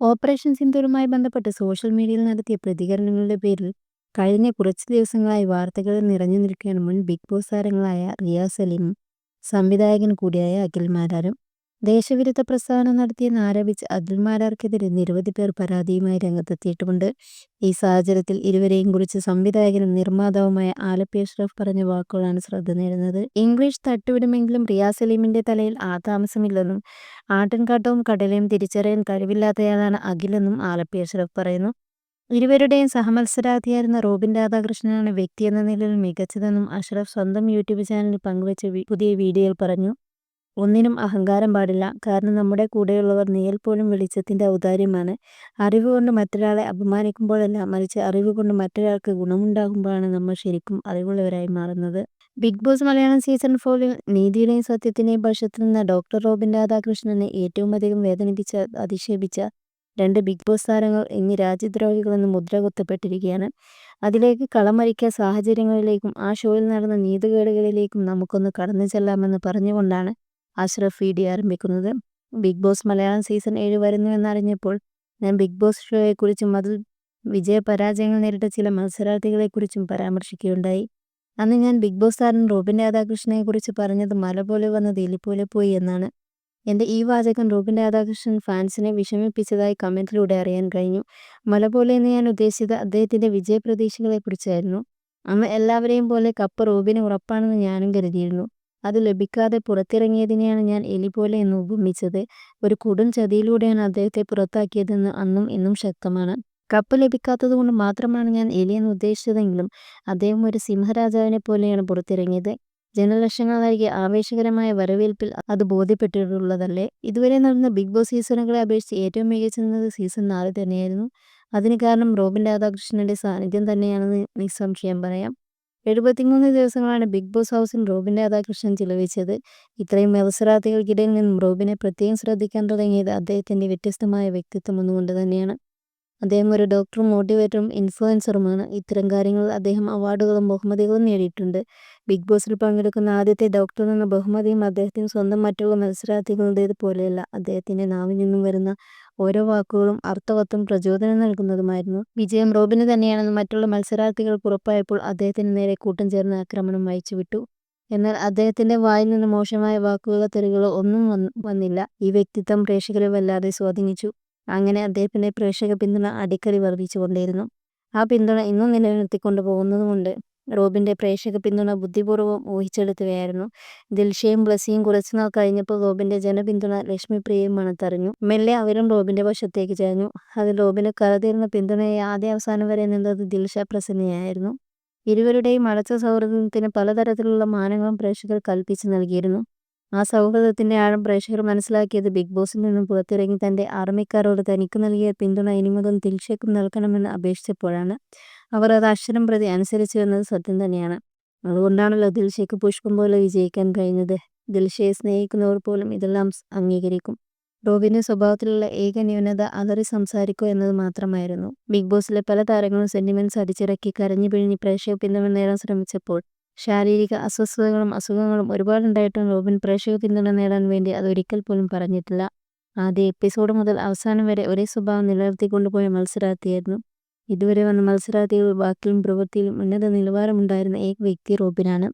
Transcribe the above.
Operation സിന്ദൂരുമായി ബന്ധപ്പെട്ട് social മീഡിയയിൽ നടത്തിയ പ്രതികരണങ്ങളുടെ പേരിൽ കഴിഞ്ഞ കുറച്ച് ദിവസങ്ങളായി വാർത്തകളിൽ നിറഞ്ഞു നിൽക്കുകയാണ് മുൻ ബിഗ് ബോസ് താരങ്ങളായ റിയ സലീമും സംവിധായകൻ കൂടിയായ അഖിൽ മാരാരും. ദേശവിരുദ്ധ പ്രസ്താവന നടത്തിയെന്ന് ആരോപിച്ച് അബ്ദുൽമാരാർക്കെതിരെ നിരവധി പേർ പരാതിയുമായി രംഗത്തെത്തിയിട്ടുമുണ്ട് ഈ സാഹചര്യത്തിൽ ഇരുവരെയും കുറിച്ച് സംവിധായകനും നിർമ്മാതാവുമായ ആലപ്പി അഷ്റഫ് പറഞ്ഞ വാക്കുകളാണ് ശ്രദ്ധ നേടുന്നത് ഇംഗ്ലീഷ് തട്ടുവിടുമെങ്കിലും റിയാ സലീമിന്റെ തലയിൽ ആ താമസമില്ലെന്നും ആട്ടിൻകാട്ടവും കടലയും തിരിച്ചറിയാൻ കഴിവില്ലാത്തയാളാണ് അഖിലെന്നും ആലപ്പി അഷ്റഫ് പറയുന്നു. ഇരുവരുടെയും സഹമത്സരാർത്ഥിയായിരുന്ന റോബിൻ രാധാകൃഷ്ണനാണ് വ്യക്തി എന്ന നിലയിൽ മികച്ചതെന്നും അഷ്റഫ് സ്വന്തം യൂട്യൂബ് ചാനലിൽ പങ്കുവച്ച പുതിയ വീഡിയോയിൽ പറഞ്ഞു. ഒന്നിനും അഹങ്കാരം പാടില്ല. കാരണം നമ്മുടെ കൂടെയുള്ളവർ നീയൽ പോലും വെളിച്ചത്തിന്റെ ഔദാര്യമാണ്. അറിവ് കൊണ്ട് മറ്റൊരാളെ അപമാനിക്കുമ്പോഴല്ല മറിച്ച് അറിവ് കൊണ്ട് മറ്റൊരാൾക്ക് ഗുണമുണ്ടാകുമ്പോഴാണ് നമ്മൾ ശരിക്കും അറിവുള്ളവരായി മാറുന്നത്. ബിഗ് ബോസ് മലയാളം സീസൺ ഫോറിൽ നീതിയുടെയും സത്യത്തിന്റെയും പക്ഷത്തിൽ നിന്ന് ഡോക്ടർ റോബിൻ രാധാകൃഷ്ണനെ ഏറ്റവും അധികം വേദനിപ്പിച്ച അധിക്ഷേപിച്ച രണ്ട് ബിഗ് ബോസ് താരങ്ങൾ ഇനി രാജ്യദ്രോഹികളെന്ന് മുദ്ര കുത്തപ്പെട്ടിരിക്കുകയാണ്. അതിലേക്ക് കളമരിക്ക സാഹചര്യങ്ങളിലേക്കും ആ ഷോയിൽ നടന്ന നീതികേടുകളിലേക്കും നമുക്കൊന്ന് കടന്നു ചെല്ലാമെന്ന് പറഞ്ഞുകൊണ്ടാണ് അഷ്റഫ് വീഡിയോ ആരംഭിക്കുന്നത്. ബിഗ് ബോസ് മലയാളം സീസൺ ഏഴ് വരുന്നു എന്നറിഞ്ഞപ്പോൾ ഞാൻ ബിഗ് ബോസ് ഷോയെക്കുറിച്ചും അതിൽ വിജയപരാജയങ്ങൾ നേരിട്ട ചില മത്സരാർത്ഥികളെക്കുറിച്ചും പരാമർശിക്കുകയുണ്ടായി. അന്ന് ഞാൻ ബിഗ് ബോസ് താരൻ റോബിൻ രാധാകൃഷ്ണനെക്കുറിച്ച് പറഞ്ഞത് മല പോലെ വന്നത് എലിപോലെ പോയി എന്നാണ്. എന്റെ ഈ വാചകം റോബിൻ രാധാകൃഷ്ണൻ ഫാൻസിനെ വിഷമിപ്പിച്ചതായി കമന്റിലൂടെ അറിയാൻ കഴിഞ്ഞു. മല പോലെ എന്ന് ഞാൻ ഉദ്ദേശിച്ചത് അദ്ദേഹത്തിന്റെ വിജയപ്രതീക്ഷകളെക്കുറിച്ചായിരുന്നു. അന്ന് എല്ലാവരെയും പോലെ കപ്പ് റോബിന് ഉറപ്പാണെന്ന് ഞാനും കരുതിയിരുന്നു. അത് ലഭിക്കാതെ പുറത്തിറങ്ങിയതിനെയാണ് ഞാൻ എലി പോലെ എന്ന് ഉപമിച്ചത്. ഒരു കൊടും ചതിയിലൂടെയാണ് അദ്ദേഹത്തെ പുറത്താക്കിയതെന്ന് അന്നും ഇന്നും ശക്തമാണ്. കപ്പ് ലഭിക്കാത്തത് കൊണ്ട് മാത്രമാണ് ഞാൻ എലി എന്ന് ഉദ്ദേശിച്ചതെങ്കിലും അദ്ദേഹം ഒരു സിംഹരാജാവിനെ പോലെയാണ് പുറത്തിറങ്ങിയത്. ജനലക്ഷങ്ങൾ നൽകിയ ആവേശകരമായ വരവേൽപ്പിൽ അത് ബോധ്യപ്പെട്ടിട്ടുള്ളതല്ലേ? ഇതുവരെ നടന്ന ബിഗ് ബോസ് സീസണുകളെ അപേക്ഷിച്ച് ഏറ്റവും മികച്ചിരുന്നത് സീസൺ നാല് തന്നെയായിരുന്നു. അതിന് കാരണം റോബിൻ രാധാകൃഷ്ണന്റെ സാന്നിധ്യം തന്നെയാണെന്ന് നിസ്സംശയം പറയാം. എഴുപത്തിമൂന്ന് ദിവസങ്ങളാണ് ബിഗ് ബോസ് ഹൗസിൽ റോബിൻ രാധാകൃഷ്ണൻ ചിലവഴിച്ചത്. ഇത്രയും മത്സരാർത്ഥികൾക്കിടയിൽ നിന്നും റോബിനെ പ്രത്യേകം ശ്രദ്ധിക്കാൻ തുടങ്ങിയത് അദ്ദേഹത്തിന്റെ വ്യത്യസ്തമായ വ്യക്തിത്വം ഒന്നുകൊണ്ട് തന്നെയാണ്. അദ്ദേഹം ഒരു ഡോക്ടറും മോട്ടിവേറ്ററും ഇൻഫ്ലുവൻസറുമാണ്. ഇത്തരം കാര്യങ്ങൾ അദ്ദേഹം അവാർഡുകളും ബഹുമതികളും നേടിയിട്ടുണ്ട്. ബിഗ് ബോസിൽ പങ്കെടുക്കുന്ന ആദ്യത്തെ ഡോക്ടർ എന്ന ബഹുമതിയും അദ്ദേഹത്തിന് സ്വന്തം മറ്റുള്ള മത്സരാർത്ഥികളുടേത് പോലെയല്ല അദ്ദേഹത്തിന്റെ നാവിൽ നിന്നും വരുന്ന ഓരോ വാക്കുകളും അർത്ഥവത്തും പ്രചോദനം നൽകുന്നതുമായിരുന്നു. വിജയം റോബിന് തന്നെയാണെന്ന് മറ്റുള്ള മത്സരാർത്ഥികൾക്ക് ഉറപ്പായപ്പോൾ അദ്ദേഹത്തിന് നേരെ കൂട്ടം ചേർന്ന് ആക്രമണം വിട്ടു എന്നാൽ അദ്ദേഹത്തിന്റെ വായിൽ നിന്ന് മോശമായ വാക്കുകളോ തെറികളോ ഒന്നും വന്നില്ല. ഈ വ്യക്തിത്വം പ്രേക്ഷകരെ വല്ലാതെ സ്വാധീനിച്ചു. അങ്ങനെ അദ്ദേഹത്തിന്റെ പ്രേക്ഷക പിന്തുണ അടിക്കടി വർദ്ധിച്ചുകൊണ്ടേയിരുന്നു. ആ പിന്തുണ ഇന്നും നിലനിർത്തിക്കൊണ്ടു പോകുന്നതുകൊണ്ട് റോബിന്റെ പ്രേക്ഷക പിന്തുണ ബുദ്ധിപൂർവം ഊഹിച്ചെടുത്തുകയായിരുന്നു. ദിൽഷയും ബ്ലസിയും കുറച്ചുനാൾ കഴിഞ്ഞപ്പോൾ റോബിന്റെ ജനപിന്തുണ ലക്ഷ്മിപ്രിയയും മണത്തറിഞ്ഞു. മെല്ലെ അവരും റോബിന്റെ വശത്തേക്ക് ചേർന്നു അതിൽ റോബിന് കറതീർന്ന പിന്തുണയെ ആദ്യ അവസാനം വരെ നിന്നത് ദിൽഷ പ്രസന്നയായിരുന്നു. ഇരുവരുടെയും അടച്ച സൗഹൃദത്തിന് പലതരത്തിലുള്ള മാനങ്ങളും പ്രേക്ഷകർ കൽപ്പിച്ചു നൽകിയിരുന്നു. ആ സൗഹൃദത്തിന്റെ ആഴം പ്രേക്ഷകർ മനസ്സിലാക്കിയത് ബിഗ് ബോസിൽ നിന്നും പുറത്തിറങ്ങി തന്റെ ആർമിക്കാരോട് തനിക്ക് നൽകിയ പിന്തുണ ഇനി മുതൽ ദിൽഷയ്ക്കും നൽകണമെന്ന് അപേക്ഷിച്ചപ്പോഴാണ് അവർ അത് അക്ഷരം പ്രതി അനുസരിച്ചു എന്നത് സത്യം തന്നെയാണ്. അതുകൊണ്ടാണല്ലോ ദിൽഷയ്ക്ക് പുഷ്പം പോലെ വിജയിക്കാൻ കഴിഞ്ഞത്. ദിൽഷയെ സ്നേഹിക്കുന്നവർ പോലും ഇതെല്ലാം അംഗീകരിക്കും. റോബിന്റെ സ്വഭാവത്തിലുള്ള ഏക ന്യൂനത അലറി സംസാരിക്കുക എന്നത് മാത്രമായിരുന്നു. ബിഗ് ബോസിലെ പല താരങ്ങളും സെന്റിമെന്റ്സ് അടിച്ചിറക്കി കരഞ്ഞു പിഴിഞ്ഞ് പ്രേക്ഷക പിന്തുണ നേടാൻ ശ്രമിച്ചപ്പോൾ ശാരീരിക അസ്വസ്ഥതകളും അസുഖങ്ങളും ഒരുപാടുണ്ടായിട്ടും റോബിൻ പ്രേക്ഷക പിന്തുണ നേടാൻ വേണ്ടി അതൊരിക്കൽ പോലും പറഞ്ഞിട്ടില്ല. ആദ്യ എപ്പിസോഡ് മുതൽ അവസാനം വരെ ഒരേ സ്വഭാവം നിലനിർത്തിക്കൊണ്ടുപോയ മത്സരാർത്ഥിയായിരുന്നു. ഇതുവരെ വന്ന മത്സരാർത്ഥികൾ വാക്കിലും പ്രവൃത്തിയിലും ഉന്നത നിലവാരമുണ്ടായിരുന്ന ഏക വ്യക്തി റോബിനാണ്.